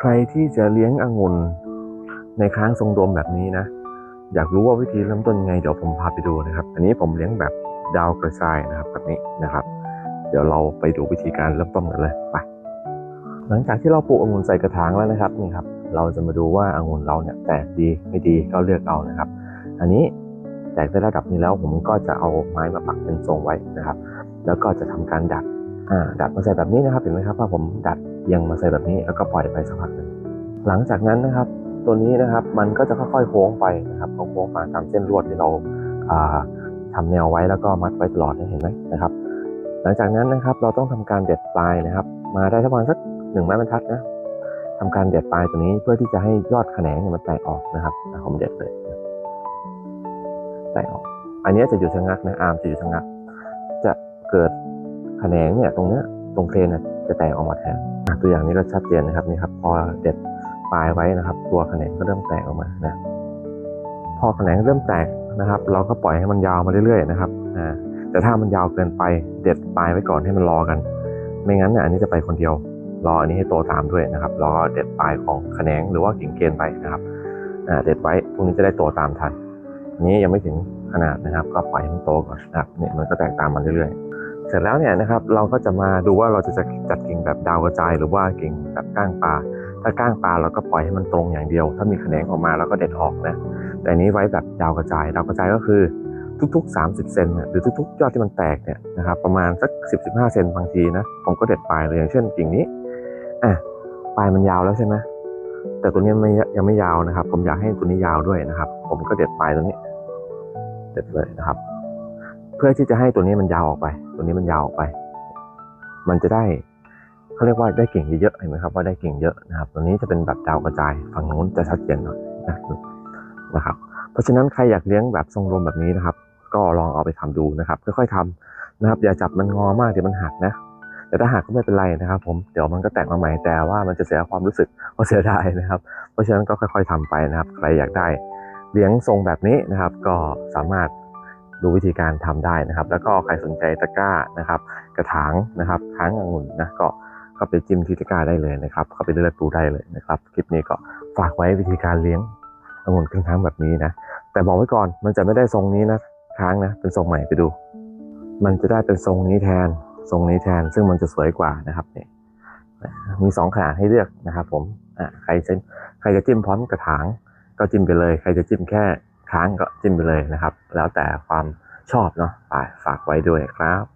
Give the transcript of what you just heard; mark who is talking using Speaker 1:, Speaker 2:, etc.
Speaker 1: ใครที่จะเลี้ยงองุ่นในค้างทรงโดมแบบนี้นะ อยากรู้ว่าวิธีเริ่มต้นไงเดี๋ยวผมพาไปดูนะครับ อันนี้ผมเลี้ยงแบบดาวกระจายนะครับแบบนี้นะครับ เดี๋ยวเราไปดูวิธีการเริ่มต้นกันเลยไปหลังจากที่เราปลูกองุ่นใส่กระถางแล้วนะครับนี่ครับ เราจะมาดูว่าองุ่นเราเนี่ยแตกดีไม่ดีก็เลือกเอานะครับ อันนี้แตกได้ระดับนี้แล้วผมก็จะเอาไม้มาปักเป็นทรงไว้นะครับ แล้วก็จะทำการดัดอ่าดัดมาใส่แบบนี้นะครับเห็นไหมครับว่าผมดัด ยงมาใส่แบบนี้แล้วก็ปล่อยไปสักพักหนึ่งหลังจากนั้นนะครับ ตัวนี้นะครับมันก็จะค่อยๆโค้งไปนะครับโค้งมาตามเส้นลวดที่เราอ่าทำแนวไว้แล้วก็มัดไว้ตลอดเห็นไหมนะครับ หลังจากนั้นนะครับเราต้องทำการเด็ดปลายนะครับ มาได้ประมาณสักหนึ่งไม้บรรทัดนะทำการเด็ดปลายตัวนี้เพื่อที่จะให้ยอดแขนงเนี่ยมันแตกออกนะครับอะผมเด็ดเลยแตกออก อันนี้จะอยู่ชะงักนะอาร์มจะอยู่ชะงัก จะเกิดแขนงเนี่ยตรงเนี้ย ตรงเครนจะแตกออกมาแทนตัวอย่างนี้ก็ชัดเจนนะครับนี่ครับพอเด็ดปลายไว้นะครับ ตัวแขนงก็เริ่มแตกออกมานะพอแขนงเริ่มแตกนะครับ เราก็ปล่อยให้มันยาวมาเรื่อยๆนะครับอ่าแต่ถ้ามันยาวเกินไปเด็ดปลายไว้ก่อนให้มันรอกัน ไม่งั้นเนี่ยอันนี้จะไปคนเดียว รออันนี้ให้โตตามด้วยนะครับรอเด็ดปลายของแขนงหรือว่ากิ่งเกณฑ์ไปนะครับอ่าเด็ดไว้พวกนี้จะได้โตตามทันอันนี้ยังไม่ถึงขนาดนะครับ ก็ปล่อยให้มันโตก่อนนะครับเนี่ยมันก็แตกตามมันเรื่อยๆ เสร็จแล้วเนี่ยนะครับเราก็จะมาดูว่าเราจะจัดกิ่งแบบดาวกระจาย หรือว่ากิ่งแบบก้างปลาถ้าก้างปลาเราก็ปล่อยให้มันตรงอย่างเดียว ถ้ามีแขนงออกมาเราก็เด็ดออกนะแต่อันนี้ไว้แบบดาวกระจาย ดาวกระจายก็คือทุกๆ 30 เซนเนี่ยหรือทุกๆ ยอดที่มันแตกเนี่ยนะครับประมาณสัก 10-15 เซนบางทีนะผมก็เด็ดปลายเลยอย่างเช่นกิ่งนี้อะปลายมันยาวแล้วใช่ไหมแต่ตัวนี้ไม่ยังไม่ยาวนะครับ ผมอยากให้ตัวนี้ยาวด้วยนะครับ ผมก็เด็ดปลายตัวนี้ เด็ดเลยนะครับ เพื่อที่จะให้ตัวนี้มันยาวออกไป ตัวนี้มันยาวออกไป มันจะได้เขาเรียกว่าได้เก่งเยอะๆเห็นไหมครับว่าได้เก่งเยอะนะครับ ตัวนี้จะเป็นแบบดาวกระจายฝั่งนู้นจะชัดเจนหน่อยนะนะครับ เพราะฉะนั้นใครอยากเลี้ยงแบบทรงลมแบบนี้นะครับ ก็ลองเอาไปทำดูนะครับค่อยๆทำนะครับ อย่าจับมันงอมากเดี๋ยวมันหักนะแต่ถ้าหักก็ไม่เป็นไรนะครับ ผมเดี๋ยวมันก็แตกมาใหม่แต่ว่ามันจะเสียความรู้สึกว่าเสียดายนะครับ เพราะฉะนั้นก็ค่อย ๆทำไปนะครับ ใครอยากได้เลี้ยงทรงแบบนี้นะครับ ก็สามารถ ดูวิธีการทำได้นะครับ แล้วก็ใครสนใจตะกร้านะครับ กระถางนะครับค้างองุ่นนะก็ก็ไปจิ้มที่ตะกร้าได้เลยนะครับเข้าไปเลือกดูได้เลยนะครับคลิปนี้ก็ฝากไว้วิธีการเลี้ยงองุ่นครึ่งค้างแบบนี้นะแต่บอกไว้ก่อนมันจะไม่ได้ทรงนี้นะค้างนะเป็นทรงใหม่ไปดู มันจะได้เป็นทรงนี้แทนทรงนี้แทน ซึ่งมันจะสวยกว่านะครับนี่มีสองขนาดให้เลือกนะครับ ผมอะใครจะใครจะจิ้มพร้อมกระถางก็จิ้มไปเลย ใครจะจิ้มแค่ ค้างก็จิ้มไปเลยนะครับ แล้วแต่ความชอบเนาะไปฝากไว้ด้วยครับ